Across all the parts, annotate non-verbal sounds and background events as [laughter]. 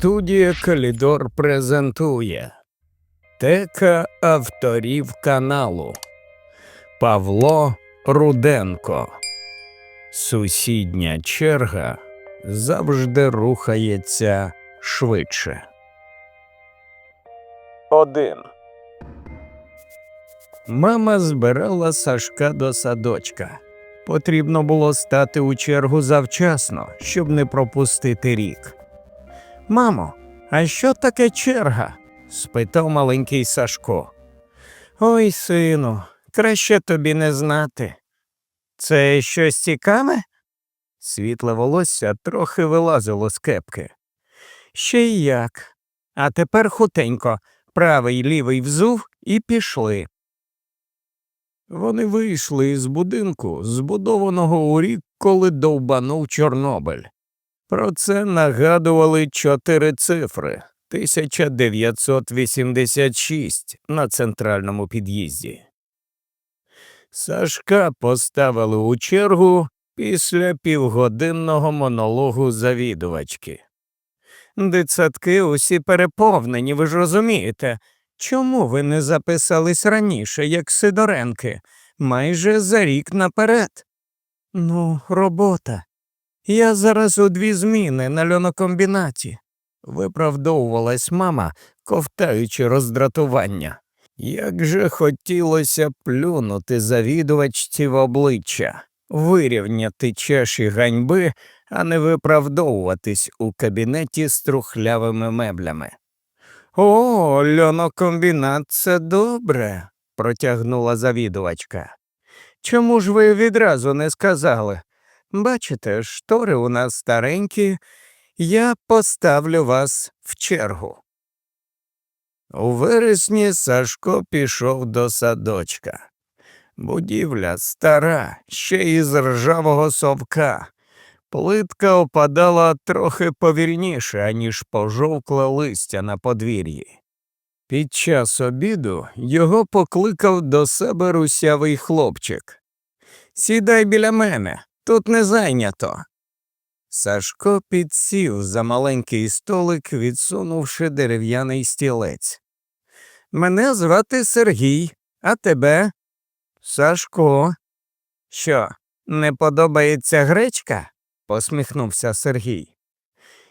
Студія Калідор презентує Тека авторів каналу Павло Руденко. Сусідня черга завжди рухається швидше. Один. Мама збирала Сашка до садочка. Потрібно було стати у чергу завчасно, щоб не пропустити рік. Мамо, а що таке черга? спитав маленький Сашко. Ой, сину, краще тобі не знати. Це щось цікаве? Світле волосся трохи вилазило з кепки. Ще й як. А тепер хутенько, правий лівий взув і пішли. Вони вийшли із будинку, збудованого у рік, коли довбанув Чорнобиль. Про це нагадували чотири цифри 1986 на центральному під'їзді. Сашка поставили у чергу після півгодинного монологу завідувачки. Дитсадки усі переповнені, ви ж розумієте. Чому ви не записались раніше, як Сидоренки, майже за рік наперед? Ну, робота. Я зараз у дві зміни на льонокомбінаті, виправдовувалась мама, ковтаючи роздратування. Як же хотілося плюнути завідувачці в обличчя, вирівняти чаші ганьби, а не виправдовуватись у кабінеті з трухлявими меблями. О, льонокомбінат це добре, протягнула завідувачка. Чому ж ви відразу не сказали? Бачите, штори у нас старенькі, я поставлю вас в чергу. У вересні Сашко пішов до садочка. Будівля стара, ще із ржавого совка. Плитка опадала трохи повільніше, аніж пожовкле листя на подвір'ї. Під час обіду його покликав до себе русявий хлопчик. Сідай біля мене, тут не зайнято. Сашко підсів за маленький столик, відсунувши дерев'яний стілець. Мене звати Сергій, а тебе? Сашко. Що, не подобається гречка? посміхнувся Сергій.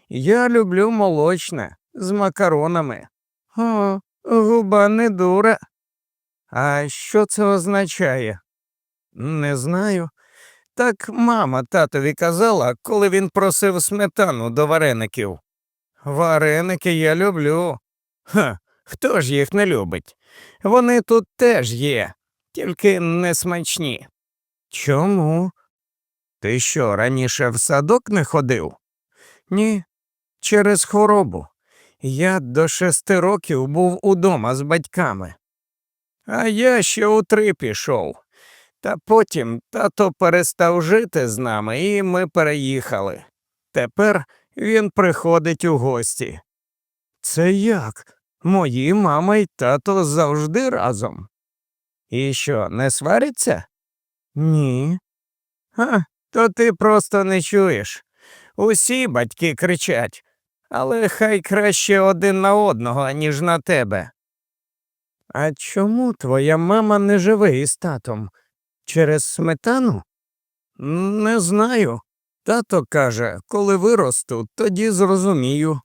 Я люблю молочне з макаронами. О, губа не дура. А що це означає? Не знаю. Так мама татові казала, коли він просив сметану до вареників. Вареники я люблю. Ха, хто ж їх не любить? Вони тут теж є, тільки не смачні. Чому? Ти що, раніше в садок не ходив? Ні, через хворобу. Я до шести років був удома з батьками. А я ще у три пішов. Та потім тато перестав жити з нами, і ми переїхали. Тепер він приходить у гості. Це як? Мої мама й тато завжди разом. І що, не сваряться? Ні. А, то ти просто не чуєш. Усі батьки кричать, але хай краще один на одного, аніж на тебе. А чому твоя мама не живе із татом? Через сметану? Не знаю. Тато каже, коли виросту, тоді зрозумію.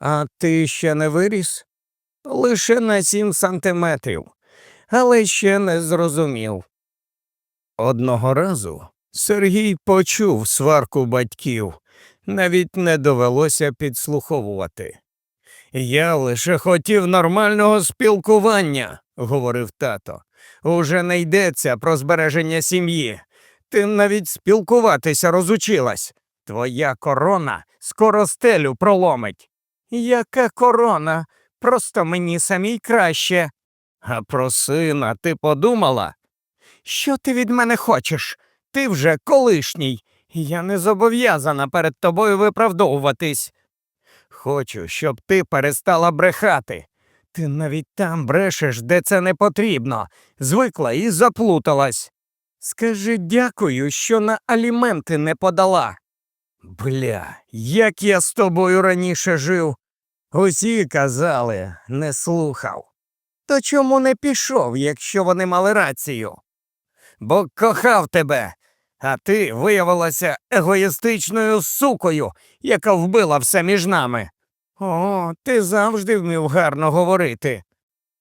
А ти ще не виріс? Лише на сім сантиметрів, але ще не зрозумів. Одного разу Сергій почув сварку батьків, навіть не довелося підслуховувати. Я лише хотів нормального спілкування, говорив тато. Уже не йдеться про збереження сім'ї. Ти навіть спілкуватися розучилась. Твоя корона скоро стелю проломить. Яка корона? Просто мені самій краще. А про сина ти подумала? Що ти від мене хочеш? Ти вже колишній. Я не зобов'язана перед тобою виправдовуватись. Хочу, щоб ти перестала брехати. Ти навіть там брешеш, де це не потрібно, звикла і заплуталась. Скажи дякую, що на аліменти не подала. Бля, як я з тобою раніше жив. Усі казали, не слухав. То чому не пішов, якщо вони мали рацію? Бо кохав тебе, а ти виявилася егоїстичною сукою, яка вбила все між нами. О, ти завжди вмів гарно говорити.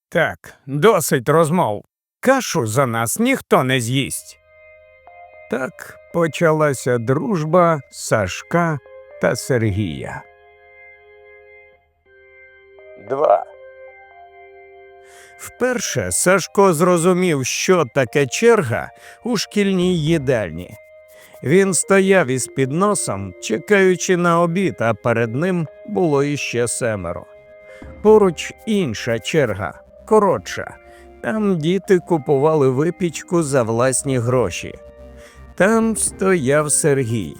Так, досить розмов. Кашу за нас ніхто не з'їсть. Так почалася дружба Сашка та Сергія. 2. Вперше Сашко зрозумів, що таке черга у шкільній їдальні. Він стояв із підносом, чекаючи на обід, а перед ним було іще семеро. Поруч інша черга, коротша. Там діти купували випічку за власні гроші. Там стояв Сергій.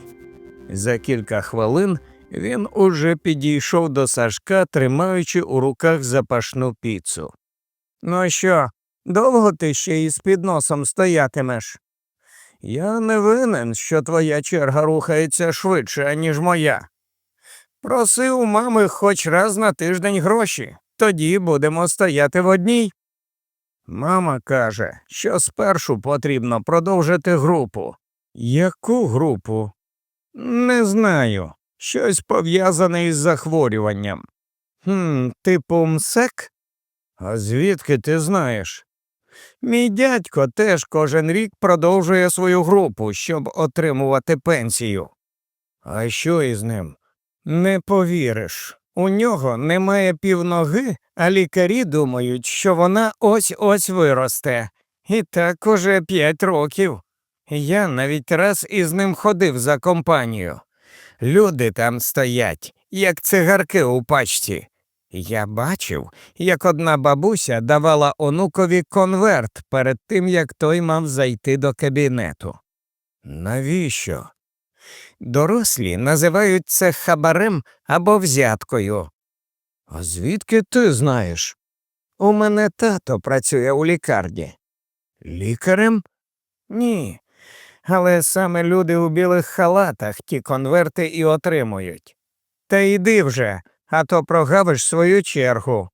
За кілька хвилин він уже підійшов до Сашка, тримаючи у руках запашну піцу. Ну що, довго ти ще із підносом стоятимеш? Я не винен, що твоя черга рухається швидше, ніж моя. Проси у мами хоч раз на тиждень гроші, тоді будемо стояти в одній. Мама каже, що спершу потрібно продовжити групу. Яку групу? Не знаю. Щось пов'язане із захворюванням. Хм, типу МСЕК? А звідки ти знаєш? Мій дядько теж кожен рік продовжує свою групу, щоб отримувати пенсію. А що із ним? Не повіриш. У нього немає півноги, а лікарі думають, що вона ось ось виросте. І так уже п'ять років. Я навіть раз із ним ходив за компанію. Люди там стоять, як цигарки у пачці. Я бачив, як одна бабуся давала онукові конверт перед тим, як той мав зайти до кабінету. Навіщо? Дорослі називають це хабарем або взяткою. А звідки ти знаєш? У мене тато працює у лікарні. Лікарем? Ні. Але саме люди у білих халатах ті конверти і отримують. Та йди вже, а то прогавиш свою чергу.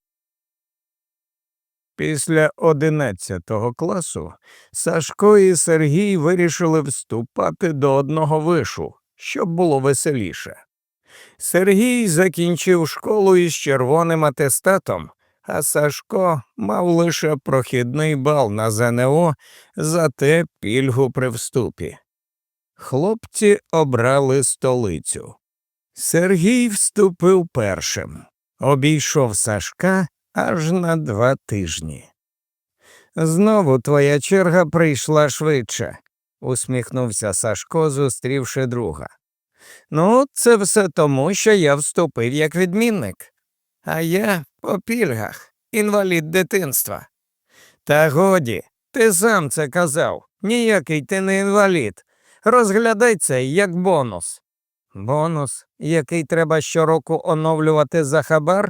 Після одинадцятого класу Сашко і Сергій вирішили вступати до одного вишу, щоб було веселіше. Сергій закінчив школу із червоним атестатом, а Сашко мав лише прохідний бал на ЗНО, зате пільгу при вступі. Хлопці обрали столицю. Сергій вступив першим, обійшов Сашка аж на два тижні. Знову твоя черга прийшла швидше, усміхнувся Сашко, зустрівши друга. Ну, це все тому, що я вступив як відмінник, а я по пільгах, інвалід дитинства. Та годі, ти сам це казав, ніякий ти не інвалід. Розглядай це як бонус. Бонус, який треба щороку оновлювати за хабар?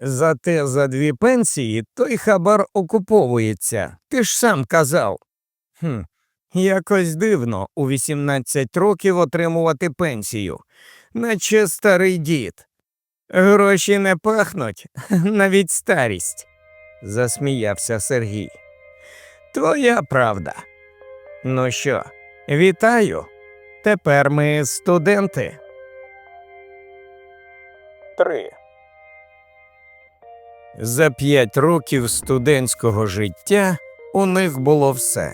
Зате за дві пенсії той хабар окуповується. Ти ж сам казав. Хм, Якось дивно у 18 років отримувати пенсію, наче старий дід. Гроші не пахнуть, [laughs] навіть старість, засміявся Сергій. Твоя правда. Ну що, вітаю. Тепер ми студенти. Три. За п'ять років студентського життя у них було все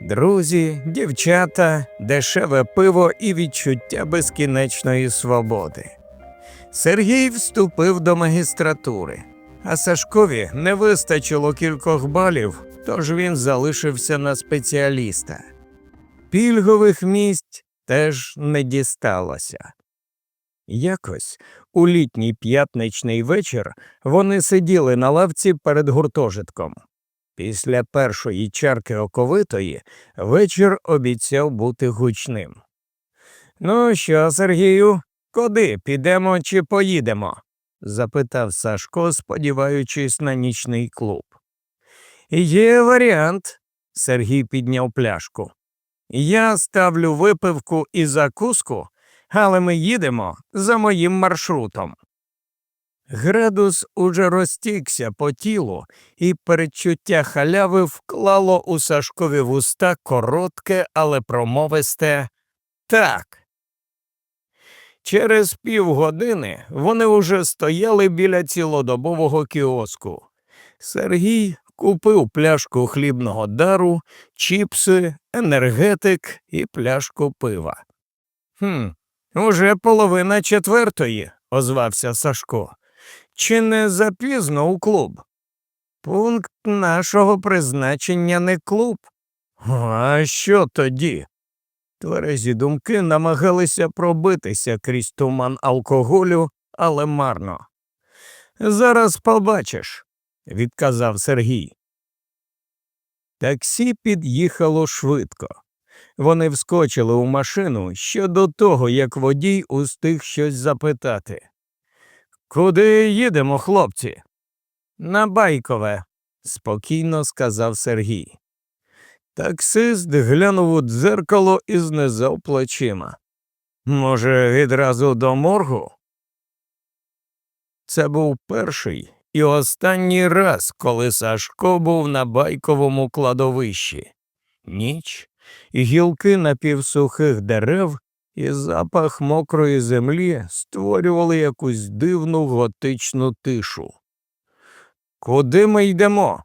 друзі, дівчата, дешеве пиво і відчуття безкінечної свободи. Сергій вступив до магістратури, а Сашкові не вистачило кількох балів, тож він залишився на спеціаліста. Пільгових місць теж не дісталося. Якось у літній п'ятничний вечір вони сиділи на лавці перед гуртожитком. Після першої чарки оковитої вечір обіцяв бути гучним. Ну що, Сергію, куди підемо чи поїдемо? запитав Сашко, сподіваючись на нічний клуб. Є варіант, Сергій підняв пляшку. Я ставлю випивку і закуску, але ми їдемо за моїм маршрутом. Градус уже розтікся по тілу, і передчуття халяви вклало у Сашкові вуста коротке, але промовисте так. Через півгодини вони уже стояли біля цілодобового кіоску. Сергій купив пляшку хлібного дару, чіпси, енергетик і пляшку пива. Хм, уже половина четвертої, озвався Сашко. Чи не запізно у клуб? Пункт нашого призначення не клуб. А що тоді? Тверезі думки намагалися пробитися крізь туман алкоголю, але марно. Зараз побачиш, відказав Сергій. Таксі під'їхало швидко. Вони вскочили у машину ще до того, як водій устиг щось запитати. Куди їдемо, хлопці? На Байкове, спокійно сказав Сергій. Таксист глянув у дзеркало і знизав плечима. Може, відразу до моргу? Це був перший і останній раз, коли Сашко був на байковому кладовищі. Ніч, гілки напівсухих дерев і запах мокрої землі створювали якусь дивну готичну тишу. Куди ми йдемо?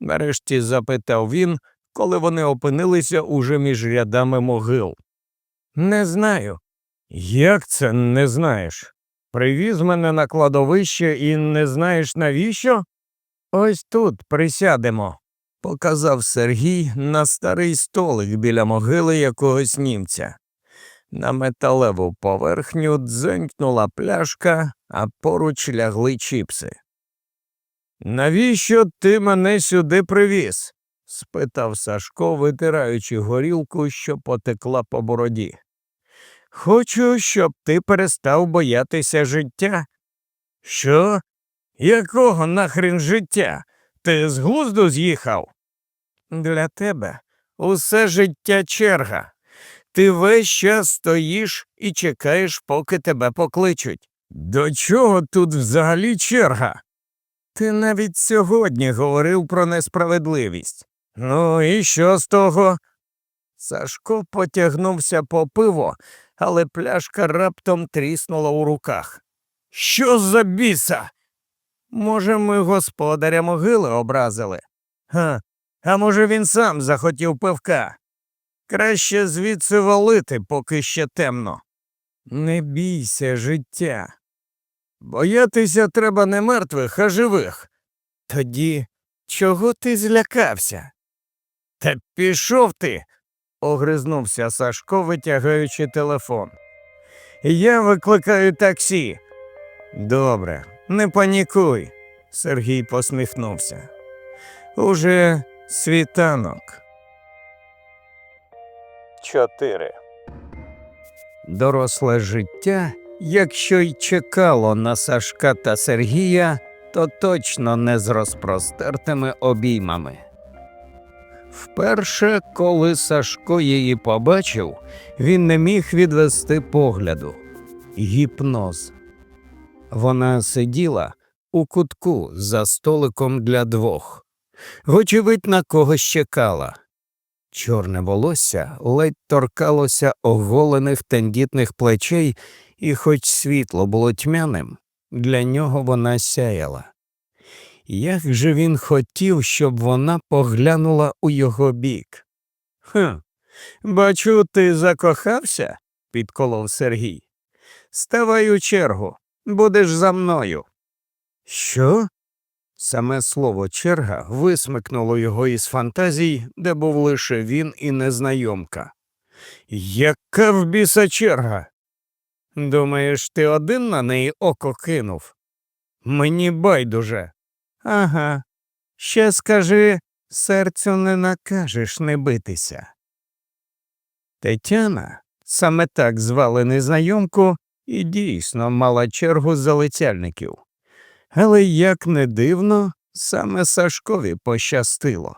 нарешті запитав він, коли вони опинилися уже між рядами могил. Не знаю. Як це не знаєш? Привіз мене на кладовище і не знаєш навіщо? Ось тут присядемо, показав Сергій на старий столик біля могили якогось німця. На металеву поверхню дзенькнула пляшка, а поруч лягли чіпси. Навіщо ти мене сюди привіз? спитав Сашко, витираючи горілку, що потекла по бороді. Хочу, щоб ти перестав боятися життя. Що? Якого нахрін життя? Ти з глузду з'їхав? Для тебе усе життя черга. Ти весь час стоїш і чекаєш, поки тебе покличуть. До чого тут взагалі черга? Ти навіть сьогодні говорив про несправедливість. Ну і що з того? Сашко потягнувся по пиво, але пляшка раптом тріснула у руках. Що за біса? Може, ми господаря могили образили? Га, а може, він сам захотів пивка? Краще звідси валити, поки ще темно. Не бійся життя. Боятися треба не мертвих, а живих. Тоді чого ти злякався? Та пішов ти, огризнувся Сашко, витягаючи телефон. Я викликаю таксі. Добре, не панікуй, Сергій посміхнувся. Уже світанок. 4. Доросле життя, якщо й чекало на Сашка та Сергія, то точно не з розпростертими обіймами. Вперше, коли Сашко її побачив, він не міг відвести погляду. Гіпноз. Вона сиділа у кутку за столиком для двох. Вочевидь, на когось чекала. Чорне волосся ледь торкалося оголених тендітних плечей, і, хоч світло було тьмяним, для нього вона сяяла. Як же він хотів, щоб вона поглянула у його бік? «Хм, бачу, ти закохався? підколов Сергій. Ставай у чергу, будеш за мною. Що? Саме слово черга висмикнуло його із фантазій, де був лише він і незнайомка. Яка в біса черга? Думаєш, ти один на неї око кинув? Мені байдуже. Ага. Ще скажи, серцю не накажеш не битися. Тетяна, саме так звали незнайомку, і дійсно мала чергу залицяльників. Але, як не дивно, саме Сашкові пощастило.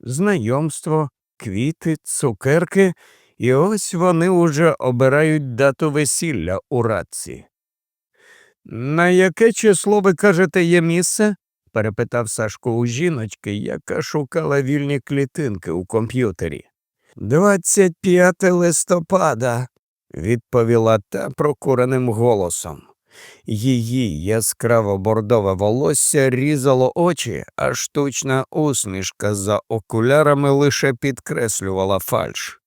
Знайомство, квіти, цукерки, і ось вони уже обирають дату весілля у радці. На яке число ви кажете є місце? перепитав Сашко у жіночки, яка шукала вільні клітинки у комп'ютері. «25 листопада, відповіла та прокуреним голосом. Її яскраво бордове волосся різало очі, а штучна усмішка за окулярами лише підкреслювала фальш.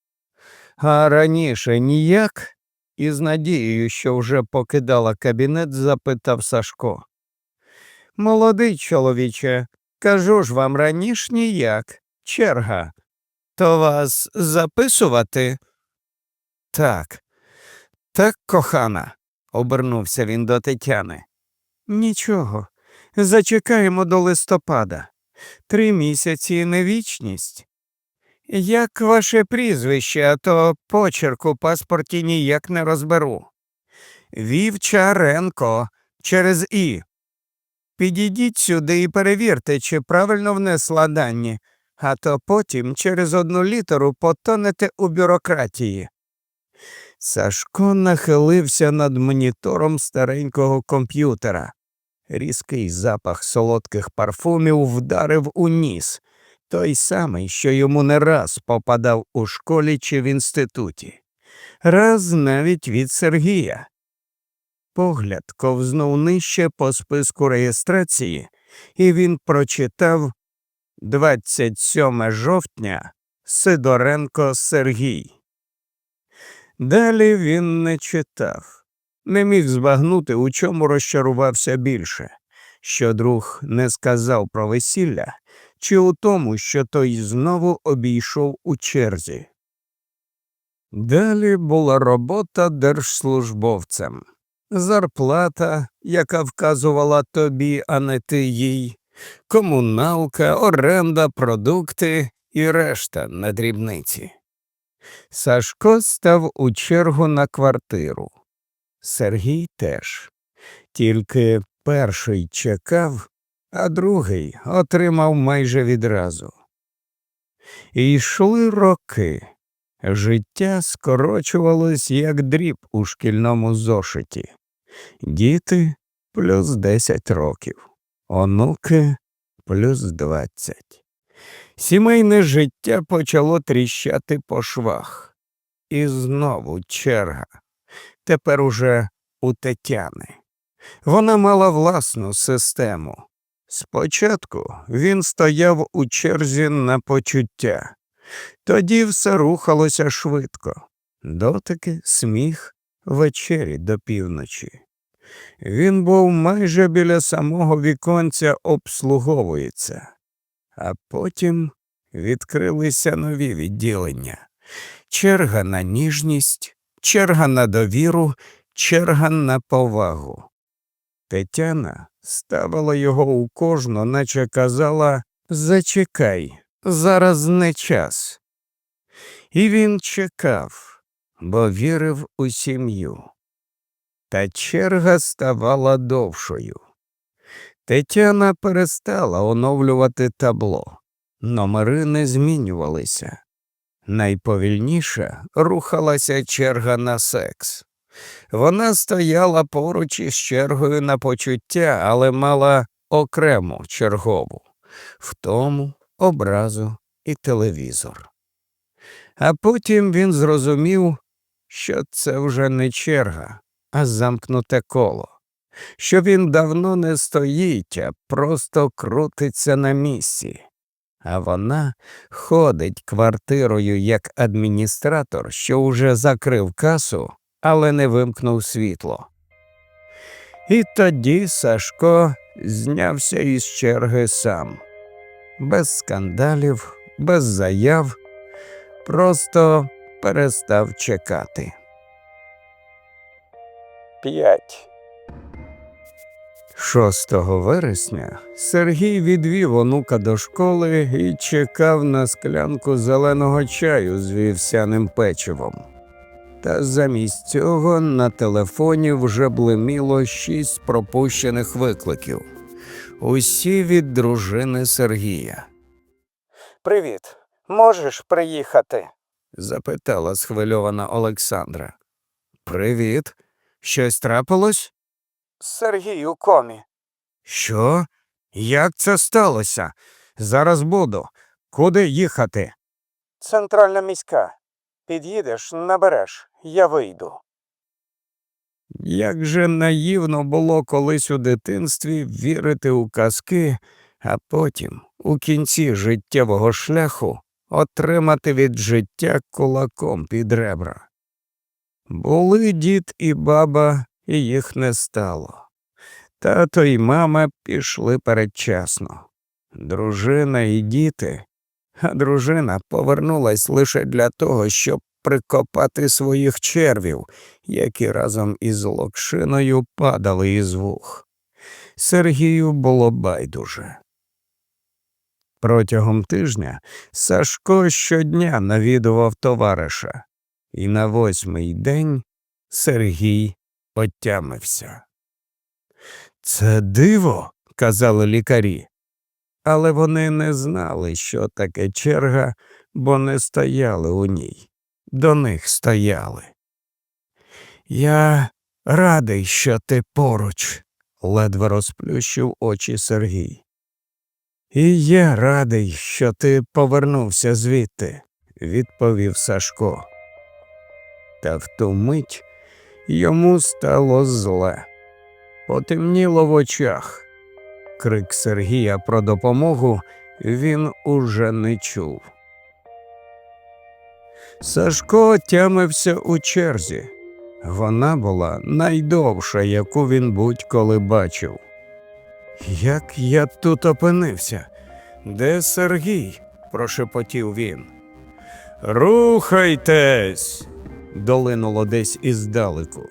А раніше ніяк? із надією, що вже покидала кабінет, запитав Сашко. Молодий чоловіче, кажу ж вам раніше ніяк. Черга. То вас записувати? Так. Так, кохана, обернувся він до Тетяни. Нічого. Зачекаємо до листопада. Три місяці не вічність. Як ваше прізвище, а то почерк у паспорті ніяк не розберу. Вівчаренко через І. Підійдіть сюди і перевірте, чи правильно внесла дані, а то потім через одну літеру потонете у бюрократії. Сашко нахилився над монітором старенького комп'ютера. Різкий запах солодких парфумів вдарив у ніс, той самий, що йому не раз попадав у школі чи в інституті, раз навіть від Сергія. Погляд ковзнув нижче по списку реєстрації, і він прочитав 27 жовтня Сидоренко Сергій. Далі він не читав, не міг збагнути, у чому розчарувався більше, що друг не сказав про весілля, чи у тому, що той знову обійшов у черзі. Далі була робота держслужбовцем, зарплата, яка вказувала тобі, а не ти їй, комуналка, оренда, продукти і решта на дрібниці. Сашко став у чергу на квартиру. Сергій теж. Тільки перший чекав, а другий отримав майже відразу. І йшли роки. Життя скорочувалось, як дріб у шкільному зошиті. Діти плюс десять років, онуки плюс двадцять. Сімейне життя почало тріщати по швах. І знову черга. Тепер уже у Тетяни. Вона мала власну систему. Спочатку він стояв у черзі на почуття, тоді все рухалося швидко, дотики, сміх, вечері до півночі. Він був майже біля самого віконця обслуговується, а потім відкрилися нові відділення черга на ніжність, черга на довіру, черга на повагу. Тетяна ставила його у кожну, наче казала Зачекай, зараз не час. І він чекав, бо вірив у сім'ю. Та черга ставала довшою. Тетяна перестала оновлювати табло, номери не змінювалися. Найповільніше рухалася черга на секс. Вона стояла поруч із чергою на почуття, але мала окрему чергову втому, образу і телевізор. А потім він зрозумів, що це вже не черга, а замкнуте коло, що він давно не стоїть, а просто крутиться на місці. А вона ходить квартирою як адміністратор, що уже закрив касу але не вимкнув світло. І тоді Сашко знявся із черги сам, без скандалів, без заяв, просто перестав чекати. П'ять. 6 вересня Сергій відвів онука до школи і чекав на склянку зеленого чаю з вівсяним печивом. Та замість цього на телефоні вже блиміло шість пропущених викликів. Усі від дружини Сергія. Привіт, можеш приїхати? запитала схвильована Олександра. Привіт. Щось трапилось? Сергій у комі. Що? Як це сталося? Зараз буду. Куди їхати? Центральна міська. Під'їдеш, набереш, я вийду. Як же наївно було колись у дитинстві вірити у казки, а потім, у кінці життєвого шляху, отримати від життя кулаком під ребра. Були дід і баба, і їх не стало. Тато і мама пішли передчасно. Дружина і діти, а дружина повернулась лише для того, щоб прикопати своїх червів, які разом із локшиною падали із вух. Сергію було байдуже. Протягом тижня Сашко щодня навідував товариша, і на восьмий день Сергій отямився. Це диво, казали лікарі, але вони не знали, що таке черга, бо не стояли у ній. До них стояли. Я радий, що ти поруч, ледве розплющив очі Сергій. І я радий, що ти повернувся звідти, відповів Сашко. Та в ту мить йому стало зле. Потемніло в очах. Крик Сергія про допомогу він уже не чув. Сашко тямився у черзі. Вона була найдовша, яку він будь-коли бачив. Як я тут опинився? Де Сергій? прошепотів він. Рухайтесь. Долинуло десь іздалеку.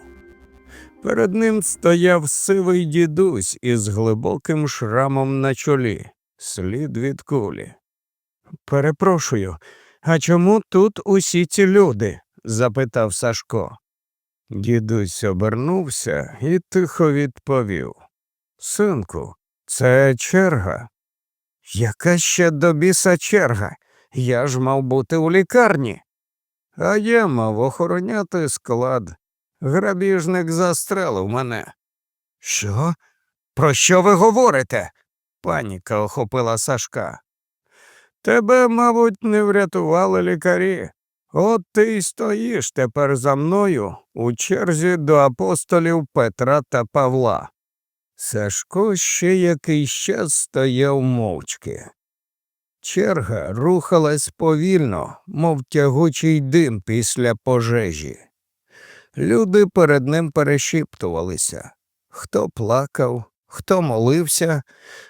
Перед ним стояв сивий дідусь із глибоким шрамом на чолі, слід від кулі. Перепрошую, а чому тут усі ці люди? запитав Сашко. Дідусь обернувся і тихо відповів. Синку, це черга. Яка ще до біса черга? Я ж мав бути у лікарні. А я мав охороняти склад. Грабіжник застрелив мене. Що? Про що ви говорите? Паніка охопила Сашка. Тебе, мабуть, не врятували лікарі. От ти й стоїш тепер за мною у черзі до апостолів Петра та Павла. Сашко ще якийсь час стояв мовчки. Черга рухалась повільно, мов тягучий дим після пожежі. Люди перед ним перешіптувалися хто плакав, хто молився,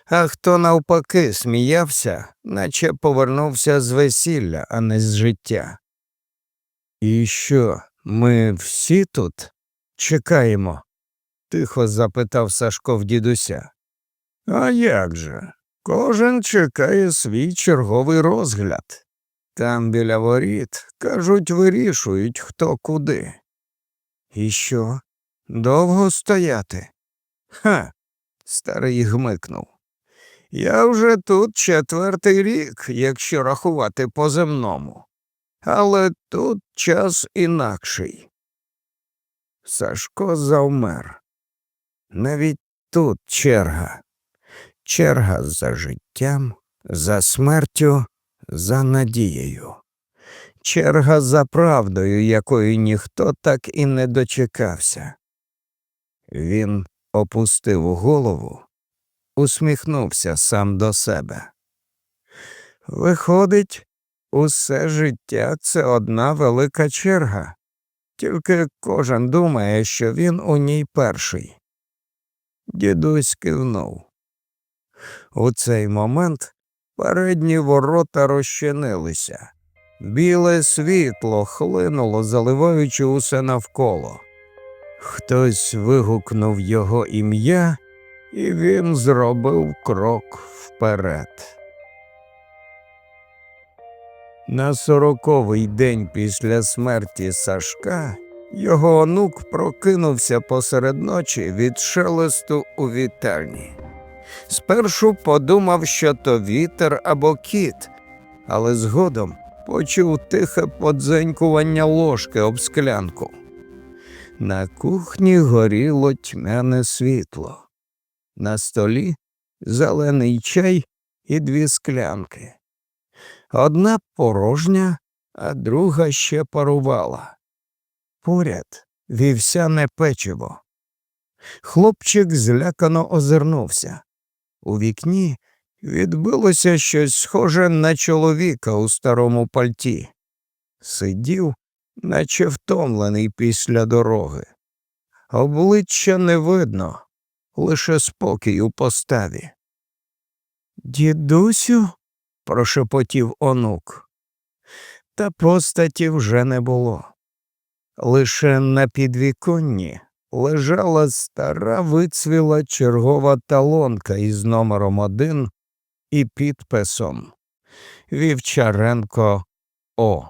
а хто навпаки сміявся, наче повернувся з весілля, а не з життя. І що, ми всі тут чекаємо? тихо запитав Сашко в дідуся. А як же? Кожен чекає свій черговий розгляд. Там біля воріт, кажуть, вирішують, хто куди. І що? Довго стояти? Ха. Старий гмикнув. Я вже тут четвертий рік, якщо рахувати по земному. Але тут час інакший. Сашко завмер. Навіть тут черга. Черга за життям, за смертю, за надією. Черга за правдою, якої ніхто так і не дочекався. Він опустив голову, усміхнувся сам до себе. Виходить, усе життя це одна велика черга, тільки кожен думає, що він у ній перший. Дідусь кивнув. У цей момент передні ворота розчинилися. Біле світло хлинуло, заливаючи усе навколо. Хтось вигукнув його ім'я, і він зробив крок вперед. На сороковий день після смерті Сашка його онук прокинувся посеред ночі від шелесту у вітерні. Спершу подумав, що то вітер або кіт, але згодом почув тихе подзенькування ложки об склянку. На кухні горіло тьмяне світло. На столі зелений чай і дві склянки. Одна порожня, а друга ще парувала. Поряд вівсяне печиво. Хлопчик злякано озирнувся. У вікні відбилося щось схоже на чоловіка у старому пальті. Сидів, наче втомлений після дороги. Обличчя не видно, лише спокій у поставі. Дідусю, прошепотів онук. Та постаті вже не було. Лише на підвіконні лежала стара вицвіла чергова талонка із номером один і підписом Вівчаренко О.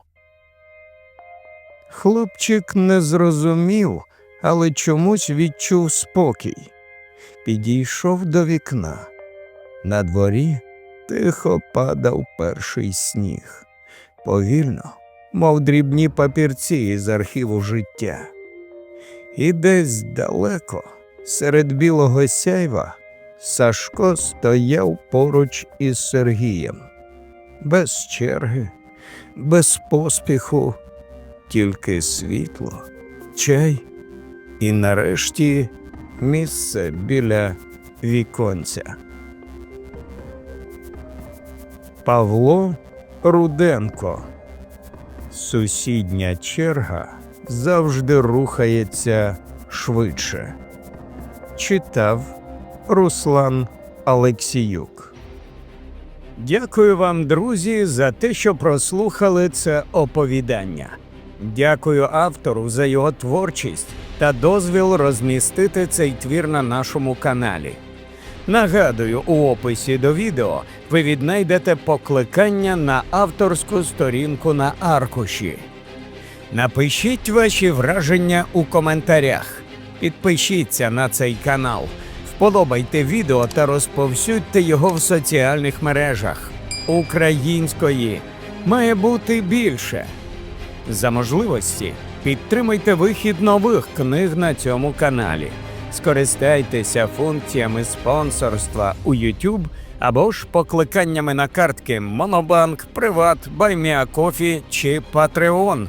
Хлопчик не зрозумів, але чомусь відчув спокій. Підійшов до вікна. На дворі тихо падав перший сніг. Повільно, мов дрібні папірці із архіву життя. І десь далеко, серед білого сяйва, Сашко стояв поруч із Сергієм. Без черги, без поспіху, тільки світло, чай і нарешті місце біля віконця. Павло Руденко. Сусідня черга завжди рухається швидше. Читав Руслан Алексіюк. Дякую вам, друзі, за те, що прослухали це оповідання. Дякую автору за його творчість та дозвіл розмістити цей твір на нашому каналі. Нагадую, у описі до відео ви віднайдете покликання на авторську сторінку на аркуші. Напишіть ваші враження у коментарях. Підпишіться на цей канал, вподобайте відео та розповсюдьте його в соціальних мережах. Української має бути більше. За можливості підтримайте вихід нових книг на цьому каналі. Скористайтеся функціями спонсорства у YouTube або ж покликаннями на картки Монобанк, Приват, Байміакофі чи Patreon